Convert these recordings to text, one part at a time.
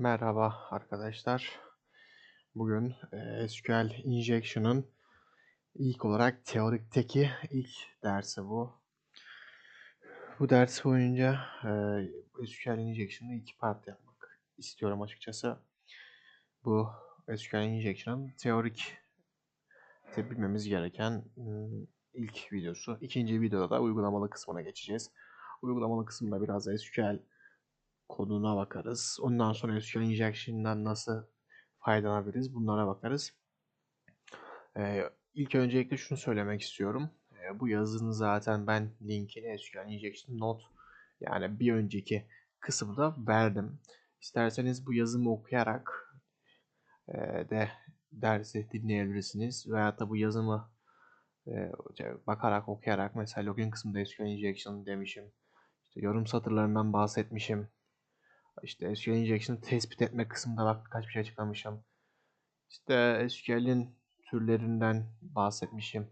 Merhaba arkadaşlar. Bugün SQL Injection'ın ilk olarak teorikteki ilk dersi bu. Bu ders boyunca SQL Injection'ı iki part yapmak istiyorum açıkçası. Bu SQL Injection'ın teorik bilmemiz gereken ilk videosu. İkinci videoda da uygulamalı kısmına geçeceğiz. Uygulamalı kısımda biraz SQL koduna bakarız. Ondan sonra SQL Injection'dan nasıl faydalanabiliriz bunlara bakarız. Ee, ilk öncelikle şunu söylemek istiyorum. Ee, bu yazının zaten ben linkini SQL Injection Note yani bir önceki kısımda verdim. İsterseniz bu yazımı okuyarak e, de dersi dinleyebilirsiniz. Veya da bu yazımı e, bakarak okuyarak mesela login kısmında SQL Injection demişim. İşte yorum satırlarından bahsetmişim. İşte SQL Injection'ı tespit etme kısmında bak birkaç bir şey açıklamışım. İşte SQL'in türlerinden bahsetmişim.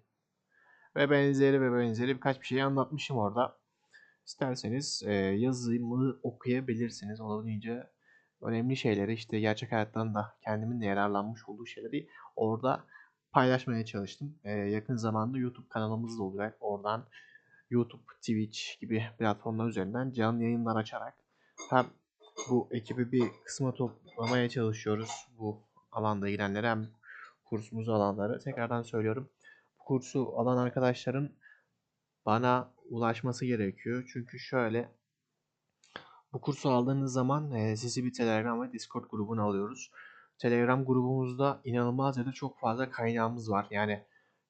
Ve benzeri ve benzeri birkaç bir şey anlatmışım orada. İsterseniz e, yazımı okuyabilirsiniz. Olabildiğince önemli şeyleri işte gerçek hayattan da kendimin de yararlanmış olduğu şeyleri orada paylaşmaya çalıştım. E, yakın zamanda YouTube kanalımız da olacak. Oradan YouTube, Twitch gibi platformlar üzerinden canlı yayınlar açarak hem bu ekibi bir kısma toplamaya çalışıyoruz. Bu alanda ilgilenenleri hem kursumuzu alanları. Tekrardan söylüyorum. Bu kursu alan arkadaşların bana ulaşması gerekiyor. Çünkü şöyle bu kursu aldığınız zaman e, sizi bir Telegram ve Discord grubuna alıyoruz. Telegram grubumuzda inanılmaz ya da çok fazla kaynağımız var. Yani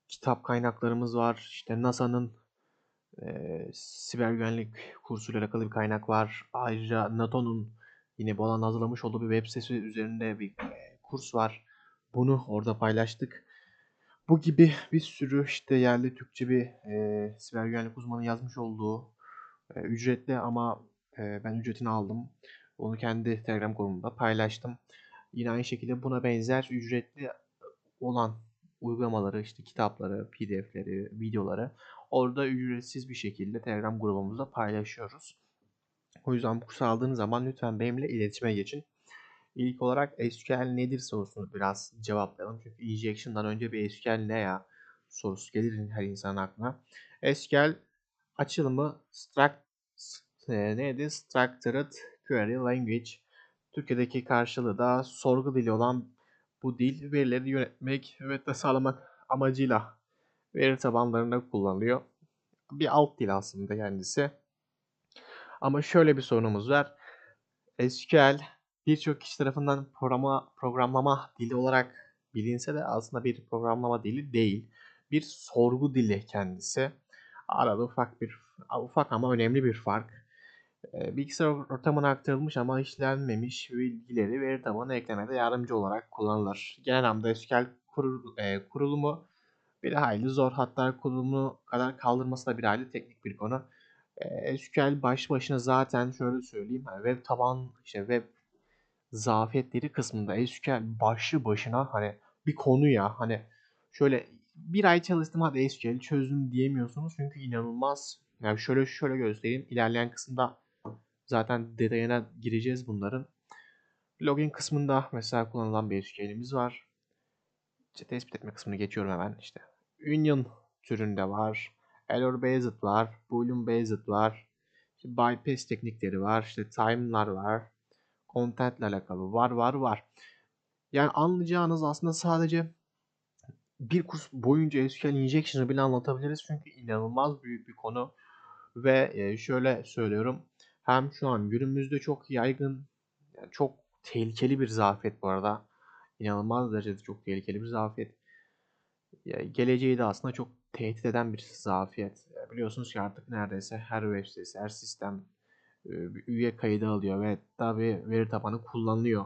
kitap kaynaklarımız var. İşte NASA'nın e, siber güvenlik kursuyla alakalı bir kaynak var. Ayrıca NATO'nun yine bu alanda hazırlamış olduğu bir web sitesi üzerinde bir e, kurs var. Bunu orada paylaştık. Bu gibi bir sürü işte yerli Türkçe bir e, siber güvenlik uzmanı yazmış olduğu e, ücretli ama e, ben ücretini aldım. Onu kendi Telegram grubumda paylaştım. Yine aynı şekilde buna benzer ücretli olan uygulamaları, işte kitapları, pdf'leri, videoları orada ücretsiz bir şekilde Telegram grubumuzda paylaşıyoruz. O yüzden bu kursu aldığınız zaman lütfen benimle iletişime geçin. İlk olarak SQL nedir sorusunu biraz cevaplayalım. Çünkü injection'dan önce bir SQL ne ya sorusu gelir her insanın aklına. SQL açılımı struct, e, neydi? Structured Query Language. Türkiye'deki karşılığı da sorgu dili olan bu dil verileri yönetmek ve tasarlamak amacıyla veri tabanlarında kullanılıyor. Bir alt dil aslında kendisi. Ama şöyle bir sorunumuz var. SQL birçok kişi tarafından programa, programlama dili olarak bilinse de aslında bir programlama dili değil. Bir sorgu dili kendisi. Arada ufak bir ufak ama önemli bir fark. Bilgisayar ortamına aktarılmış ama işlenmemiş bilgileri veri tabanına eklemede yardımcı olarak kullanılır. Genel anlamda SQL kurul, kurulumu bir hayli zor. Hatta kurulumu kadar kaldırması da bir hayli teknik bir konu. E, SQL baş başına zaten şöyle söyleyeyim. Yani web taban işte web zafiyetleri kısmında SQL başlı başına hani bir konu ya hani şöyle bir ay çalıştım hadi SQL çözdüm diyemiyorsunuz çünkü inanılmaz. Yani şöyle şöyle göstereyim. İlerleyen kısımda zaten detayına gireceğiz bunların. Login kısmında mesela kullanılan bir SQL'imiz var. İşte tespit etme kısmını geçiyorum hemen işte. Union türünde var. Error based var. Boolean based var. İşte bypass teknikleri var. İşte time'lar var. Content ile alakalı var var var. Yani anlayacağınız aslında sadece bir kurs boyunca SQL Injection'ı bile anlatabiliriz. Çünkü inanılmaz büyük bir konu. Ve şöyle söylüyorum. Hem şu an günümüzde çok yaygın, çok tehlikeli bir zafiyet bu arada. İnanılmaz derecede çok tehlikeli bir zafiyet. Geleceği de aslında çok tehdit eden bir zafiyet. Biliyorsunuz ki artık neredeyse her web sitesi, her sistem bir üye kaydı alıyor ve tabi veri tabanı kullanılıyor.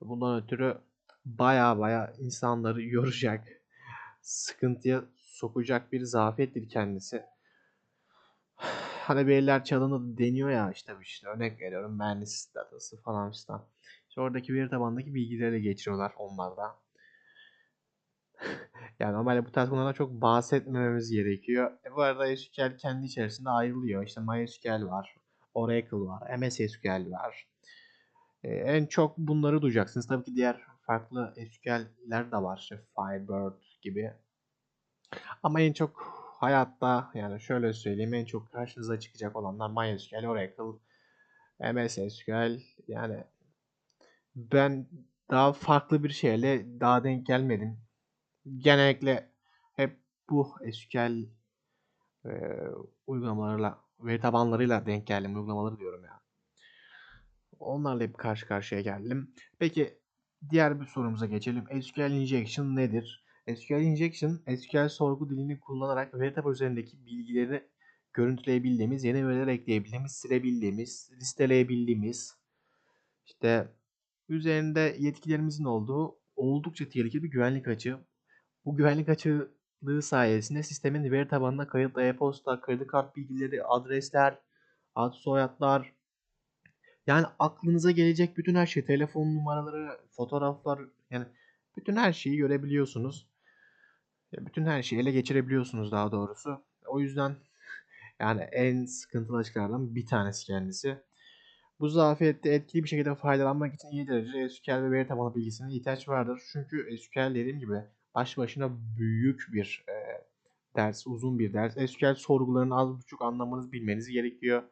Bundan ötürü baya baya insanları yoracak, sıkıntıya sokacak bir zafiyettir kendisi. Hani veriler çalındı deniyor ya işte işte örnek veriyorum mühendis datası falan filan. İşte oradaki veri tabanındaki bilgileri geçiriyorlar onlar da. Yani normalde bu tarz konulardan çok bahsetmememiz gerekiyor. E bu arada SQL kendi içerisinde ayrılıyor. İşte MySQL var, Oracle var, MS SQL var. Eee, en çok bunları duyacaksınız. Tabii ki diğer farklı SQL'ler de var. İşte Firebird gibi. Ama en çok hayatta yani şöyle söyleyeyim en çok karşınıza çıkacak olanlar MySQL, Oracle, MS SQL yani ben daha farklı bir şeyle daha denk gelmedim. Genellikle hep bu SQL eee, uygulamalarıyla, veri tabanlarıyla denk geldim. Uygulamaları diyorum ya. Onlarla hep karşı karşıya geldim. Peki diğer bir sorumuza geçelim. SQL injection nedir? SQL injection, SQL sorgu dilini kullanarak veri tabanı üzerindeki bilgileri görüntüleyebildiğimiz, yeni veriler ekleyebildiğimiz, silebildiğimiz, listeleyebildiğimiz, işte üzerinde yetkilerimizin olduğu oldukça tehlikeli bir güvenlik açığı. Bu güvenlik açıklığı sayesinde sistemin veri tabanına kayıtlı e-posta, kredi kart bilgileri, adresler, ad soyadlar, yani aklınıza gelecek bütün her şey, telefon numaraları, fotoğraflar, yani bütün her şeyi görebiliyorsunuz. Bütün her şeyi ele geçirebiliyorsunuz daha doğrusu. O yüzden yani en sıkıntılı açıklardan bir tanesi kendisi. Bu zafiyette etkili bir şekilde faydalanmak için iyi derecede SQL ve veri tabanı bilgisine ihtiyaç vardır. Çünkü SQL dediğim gibi baş başına büyük bir e, ders, uzun bir ders. SQL sorgularını az buçuk anlamanız, bilmeniz gerekiyor.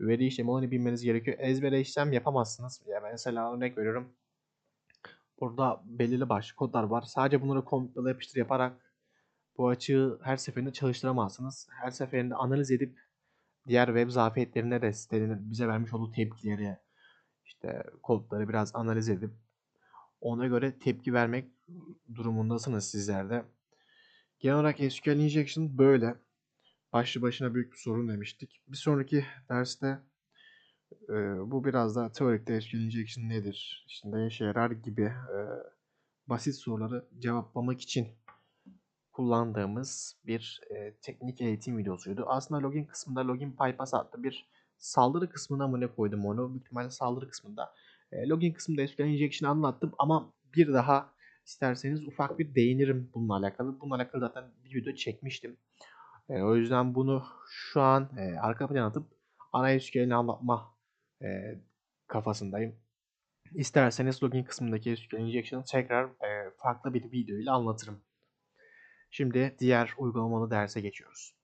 Veri işlemi olanı bilmeniz gerekiyor. Ezbere işlem yapamazsınız. Ya mesela örnek veriyorum. Burada belirli başlı kodlar var. Sadece bunları kompile yapıştır yaparak bu açığı her seferinde çalıştıramazsınız. Her seferinde analiz edip diğer web zafiyetlerine de sitenin bize vermiş olduğu tepkileri, işte kodları biraz analiz edip ona göre tepki vermek durumundasınız sizler de. Genel olarak SQL Injection böyle. Başlı başına büyük bir sorun demiştik. Bir sonraki derste e, bu biraz daha teorikte SQL Injection nedir, ne işe yarar gibi e, basit soruları cevaplamak için kullandığımız bir e, teknik eğitim videosuydu. Aslında login kısmında login bypass adlı bir saldırı kısmına mı ne koydum onu? Büyük ihtimalle saldırı kısmında. E, login kısmında SQL Injection anlattım ama bir daha isterseniz ufak bir değinirim bununla alakalı. Bununla alakalı zaten bir video çekmiştim. E, o yüzden bunu şu an e, arka plana atıp ana SQL'ini anlatma e, kafasındayım. İsterseniz login kısmındaki SQL Injection'ı tekrar e, farklı bir video ile anlatırım. Şimdi diğer uygulamalı derse geçiyoruz.